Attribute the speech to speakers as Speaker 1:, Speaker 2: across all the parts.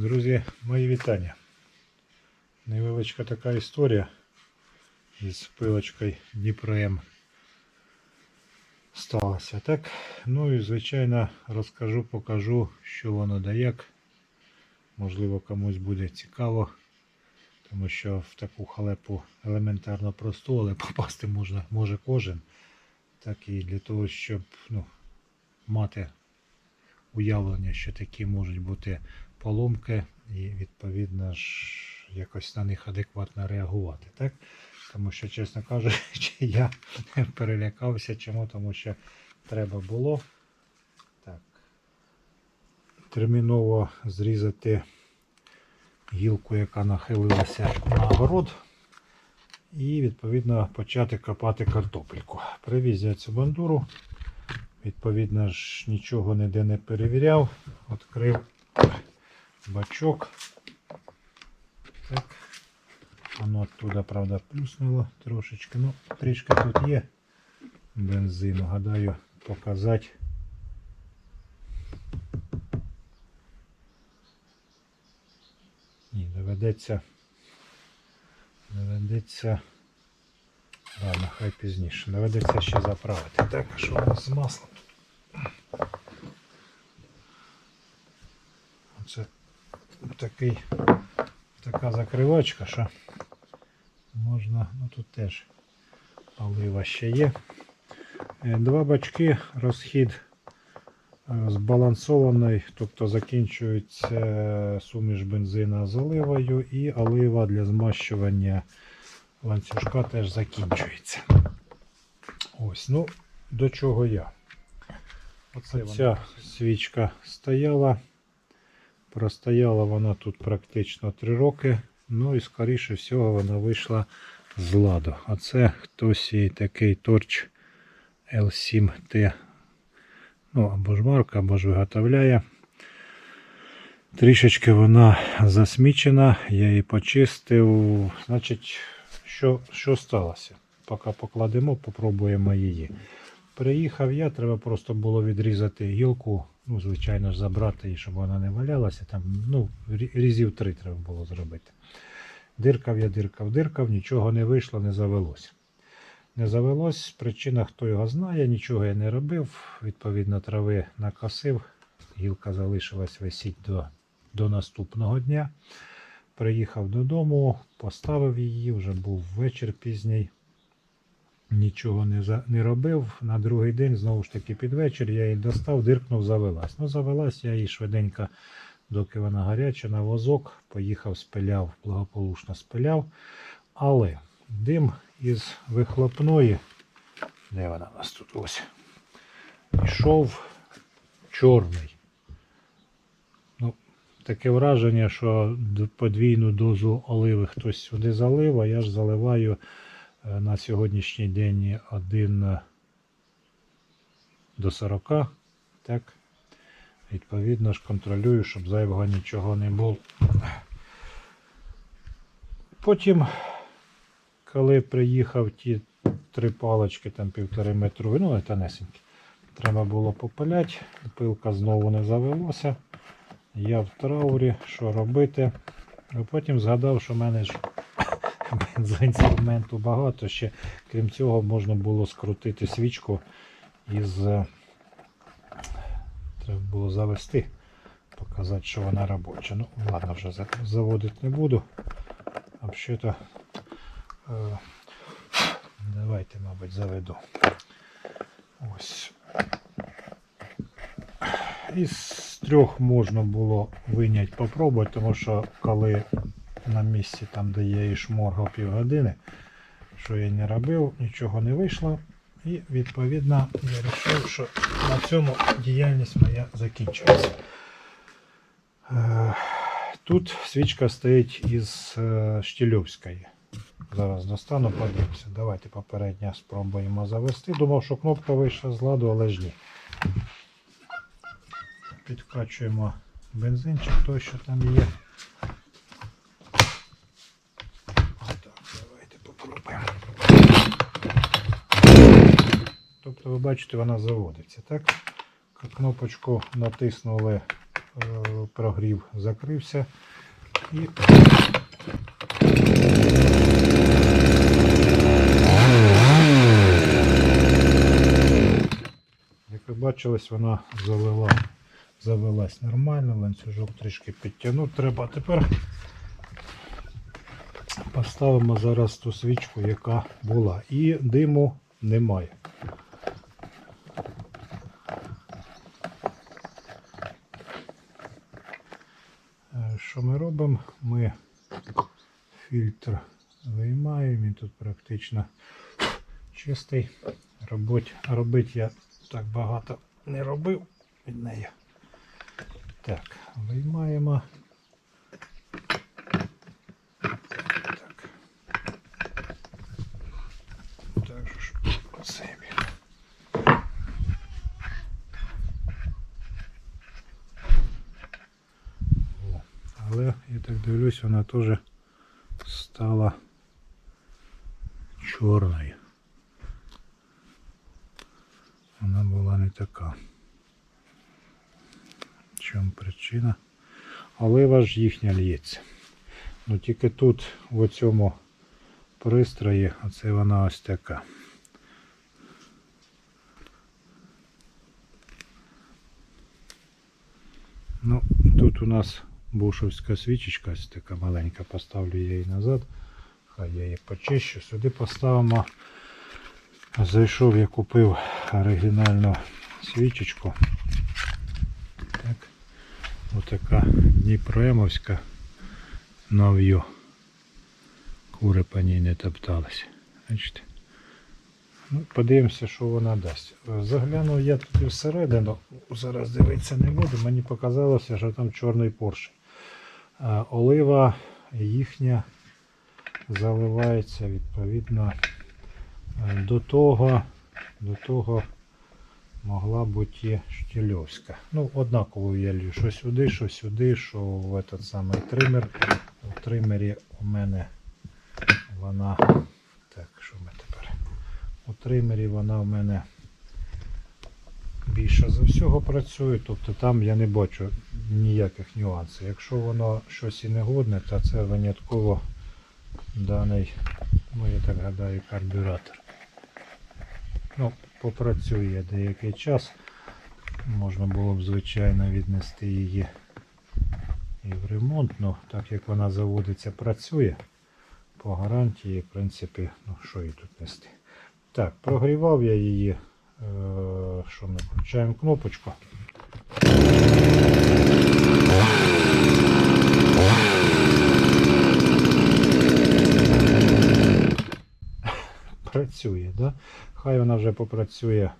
Speaker 1: Друзі, мої вітання. Невеличка така історія із пилочкою Дніпром сталася. Так, ну і звичайно розкажу, покажу, що воно да як. Можливо, комусь буде цікаво, тому що в таку халепу елементарно просту, але попасти можна, може кожен. Так і для того, щоб ну, мати уявлення, що такі можуть бути поломки, і відповідно ж якось на них адекватно реагувати. Так? Тому що, чесно кажучи, я перелякався. Чому? Тому що треба було так, терміново зрізати гілку, яка нахилилася на город. І відповідно почати копати картопельку. Привіз я цю бандуру. Відповідно ж нічого ніде не перевіряв. Відкрив бачок. Так. Воно оттуда, правда, плюснуло трошечки. Ну, трішки тут є бензину. Гадаю, показати. Доведеться. Доведеться. Ладно, хай пізніше. Доведеться ще заправити. Так, що у нас з маслом? Оце такий, така закривачка, що можна, ну тут теж олива ще є. Е, Два бачки, розхід е, збалансований, тобто закінчується суміш бензина з оливою і олива для змащування ланцюжка теж закінчується. Ось, ну, до чого я. Оце ця свічка стояла. Простояла вона тут практично 3 роки. Ну і скоріше всього вона вийшла з ладу. А це хтось і такий торч L7T. Ну, або ж марка, або ж виготовляє. Трішечки вона засмічена, я її почистив. Значить, що, що сталося? Поки покладемо, попробуємо її. Приїхав я, треба просто було відрізати гілку, ну, звичайно ж, забрати її, щоб вона не валялася. Там, ну, різів три треба було зробити. Диркав я, диркав, диркав, нічого не вийшло, не завелось. Не завелось, причина хто його знає, нічого я не робив. Відповідно, трави накосив, гілка залишилась висіти до, до наступного дня. Приїхав додому, поставив її, вже був вечір пізній. Нічого не, за, не робив. На другий день, знову ж таки, під вечір я її достав, диркнув, завелась. Ну, завелась я її швиденько, доки вона гаряча, на возок. Поїхав, спиляв, благополучно спиляв. Але дим із вихлопної, де вона у нас тут ось, йшов чорний. Таке враження, що подвійну дозу оливи хтось сюди залив, а я ж заливаю е, на сьогоднішній день 1 до 40. Так. Відповідно ж контролюю, щоб зайвого нічого не було. Потім, коли приїхав ті три палочки, там півтори метрові, ну не тонесенькі, треба було попиляти, пилка знову не завелося. Я в траурі, що робити. А потім згадав, що в мене ж бензоінструменту багато. Ще крім цього, можна було скрутити свічку із. е, Треба було завести, показати, що вона робоча. Ну, ладно, вже заводити не буду. А взагалі-то е, давайте, мабуть, заведу. Ось. Із трьох можна було виняти, попробувати, тому що коли на місці, там, де я і шморгав півгодини, що я не робив, нічого не вийшло. І відповідно я вирішив, що на цьому діяльність моя закінчується. Е, Тут свічка стоїть із е, Штільовської. Зараз достану, подивимося. Давайте попередньо спробуємо завести. Думав, що кнопка вийшла з ладу, але ж ні. Підкачуємо бензинчик, той, що там є. Отак, давайте попробуємо. Тобто, ви бачите, вона заводиться, так? Кнопочку натиснули е, прогрів закрився. І Як ви бачились, вона завела, завелась нормально, ланцюжок трішки підтягнути треба. Тепер поставимо зараз ту свічку, яка була. І диму немає. Е, Що ми робимо? Ми фільтр виймаємо, він тут практично чистий. Робить, робить я так багато не робив від неї. Так, виймаємо. Так. Так ж він. О, Але я так дивлюсь, вона теж стала чорною. Вона була не така. Чому причина? Олива ж їхня лється. Ну тільки тут, в цьому пристрої, оце вона ось така. Ну, тут у нас бушевська свічечка, ось така маленька, поставлю я її назад. Хай я її почищу. Сюди поставимо. Зайшов, я купив оригінальну свічечку. Так. Отака Дніпроемовська нов'ю. Кури по ній не топтались. Бачите? Ну, подивимося, що вона дасть. Заглянув я туди всередину, зараз дивитися не буду, мені показалося, що там чорний поршень. Олива їхня заливається відповідно е, до того, до того могла бути і штільовська. Ну, однаково я лью, що сюди, що сюди, що в этот самий тример. У тримері у мене вона. Так, що ми тепер? У тримері вона в мене більше за всього працює, тобто там я не бачу ніяких нюансів. Якщо воно щось і не годне, то це винятково даний, ну я так гадаю, карбюратор. Ну, попрацює деякий час. Можна було б, звичайно, віднести її і в ремонт, ну так як вона заводиться, працює по гарантії, в принципі, ну що її тут нести. Так, прогрівав я її. Е, що ми включаємо кнопочку. Працює, да? Хай вона вже попрацює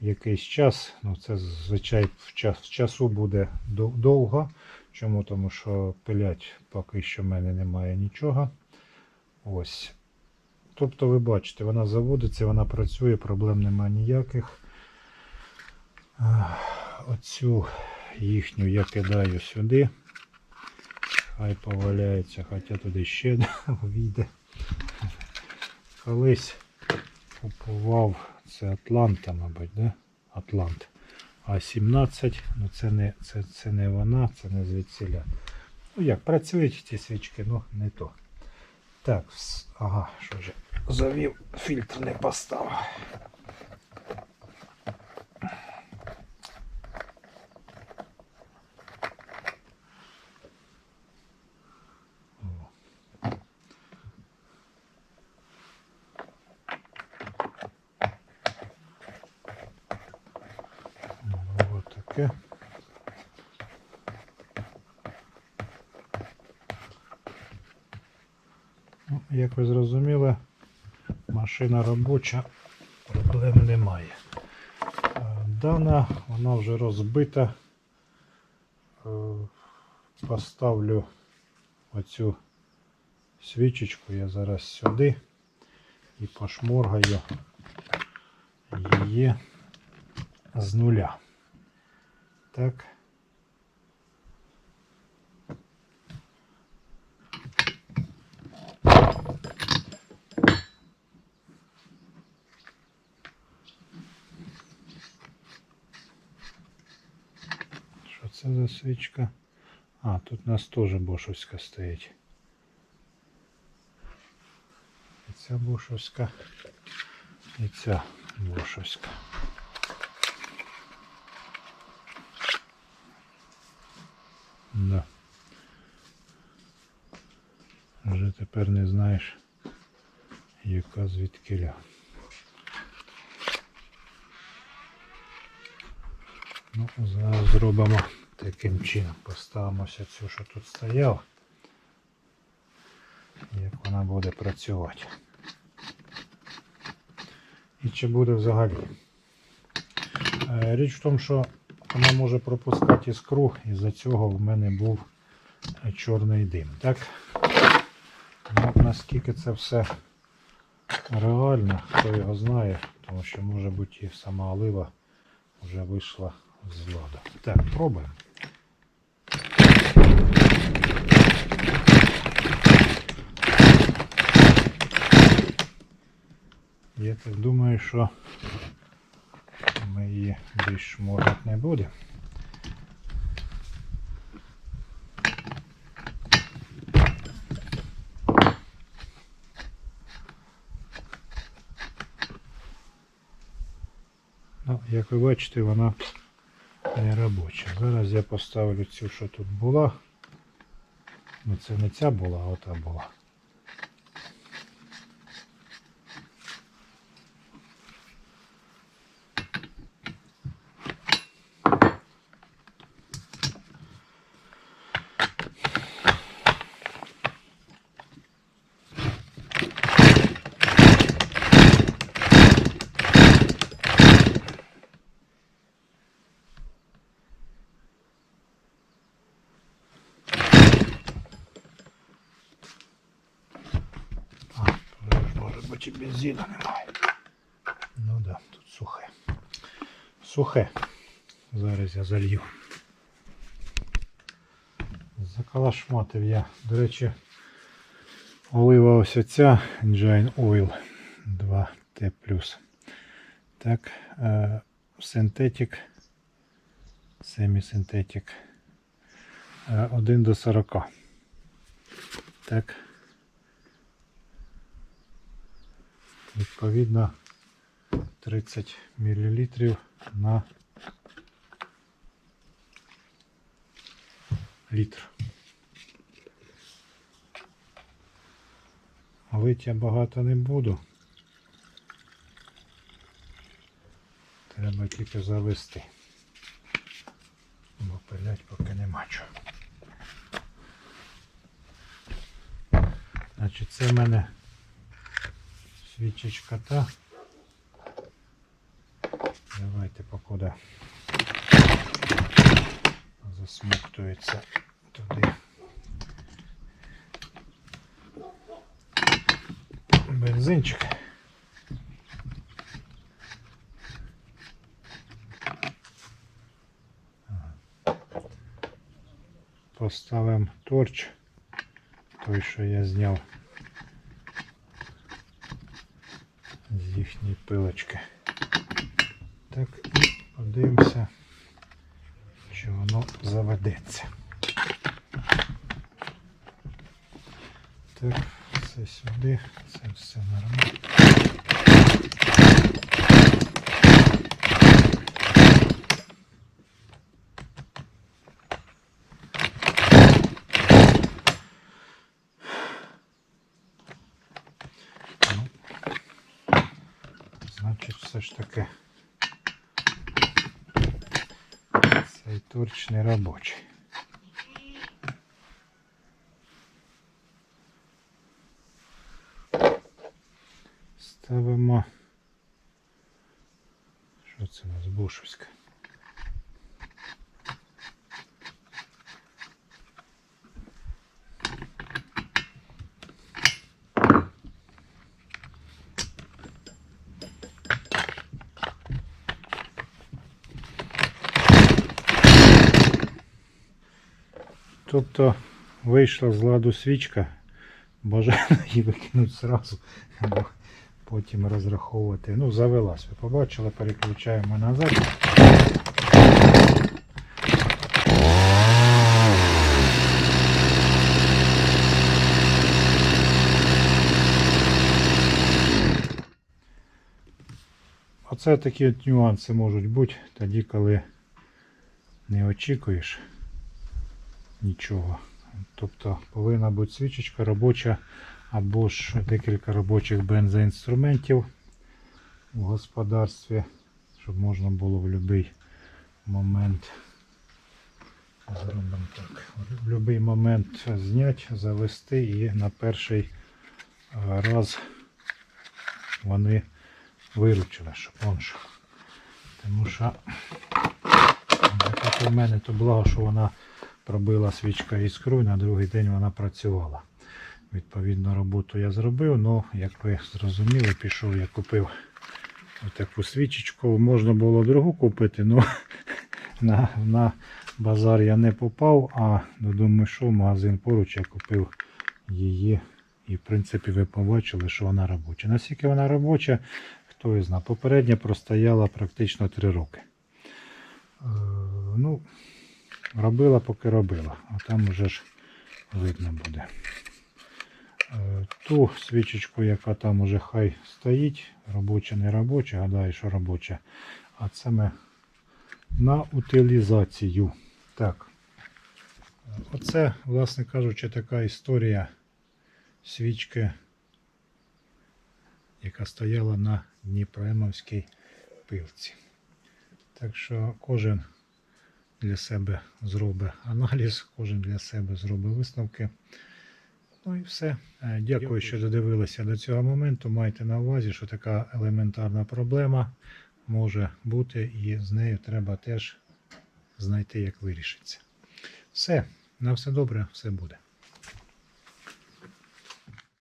Speaker 1: якийсь час. Ну, це звичайно в, час, в часу буде довго. Чому? Тому що пилять поки що в мене немає нічого. Ось. Тобто ви бачите, вона заводиться, вона працює, проблем немає ніяких. Оцю їхню я кидаю сюди. Хай поваляється, хоча туди ще війде. Колись купував це Атланта, мабуть, да? Атлант. А17, ну це не, це, це не вона, це не звідсіля. Ну як, працюють ці свічки, ну не то. Так, ага, що ж, завів, фільтр не поставив. О. Ну, Ось таке. Ну, Як ви зрозуміли, машина робоча, проблем немає. Е, Дана, вона вже розбита. Е, Поставлю оцю свічечку я зараз сюди і пошморгаю її з нуля. Так. Що це за свічка? А, тут у нас теж бошовська стоїть. І ця бошовська, і ця бошовська. Да. Вже тепер не знаєш, яка звідкиля. Ну, зараз зробимо таким чином. Поставимося цю, що тут стояла. Як вона буде працювати. І чи буде взагалі. Е, Річ в тому, що вона може пропускати іскру, і за цього в мене був е, чорний дим. Так? Ну, наскільки це все реально, хто його знає, тому що може бути і сама олива вже вийшла з ладу. Так, пробуємо. Я так думаю, що ми її більш шморгати не будемо. Ну, як ви бачите, вона не робоча. Зараз я поставлю цю, що тут була. Ну це не ця була, а ота була. А, тут може бензину немає. Ну да, тут сухе. Сухе. Зараз я залью. Закалашматив я. До речі, олива ось оця Engine Oil 2T+. Так, е, синтетик, семісинтетик. Е, 1 до 40. Так. Відповідно 30 мл на літр. Лить я багато не буду. Треба тільки завести. Бо пилять поки нема чого. Значить, це в мене свічечка та. Давайте покуда засмоктується туди. Бензинчик. Поставимо торч, той, що я зняв з їхньої пилочки. Так, подивимося, чи воно заведеться. Так, все сюди, це все нормально. Ну, Значить, все ж таки цей рабочий. Ставимо. Що це у нас Бушівська? Тобто вийшла з ладу свічка, бажано її викинути зразу, або потім розраховувати. Ну, завелась, ви побачили, переключаємо назад. Оце такі от нюанси можуть бути тоді, коли не очікуєш нічого. Тобто повинна бути свічечка робоча або ж декілька робочих бензоінструментів у господарстві, щоб можна було в будь-який момент так, в будь-який момент зняти, завести і на перший раз вони виручили, щоб он що. Тому що як у мене, то благо, що вона пробила свічка іскру, і на другий день вона працювала. Відповідно, роботу я зробив, але, як ви зрозуміли, пішов, я купив таку свічечку. Можна було другу купити, але на, на базар я не попав, а додому йшов, магазин поруч, я купив її. І, в принципі, ви побачили, що вона робоча. Наскільки вона робоча, хто і знає. Попередня простояла практично 3 роки. Е, ну, робила, поки робила, а там вже ж видно буде. Е, Ту свічечку, яка там уже хай стоїть, робоча, не робоча, гадаю, що робоча. А це ми на утилізацію. Так. Оце, власне кажучи, така історія свічки, яка стояла на Дніпроемовській пилці. Так що кожен для себе зробить аналіз, кожен для себе зробить висновки. Ну і все. Е, Дякую, що додивилися до цього моменту. Майте на увазі, що така елементарна проблема може бути, і з нею треба теж знайти, як вирішиться. Все, на все добре, все буде.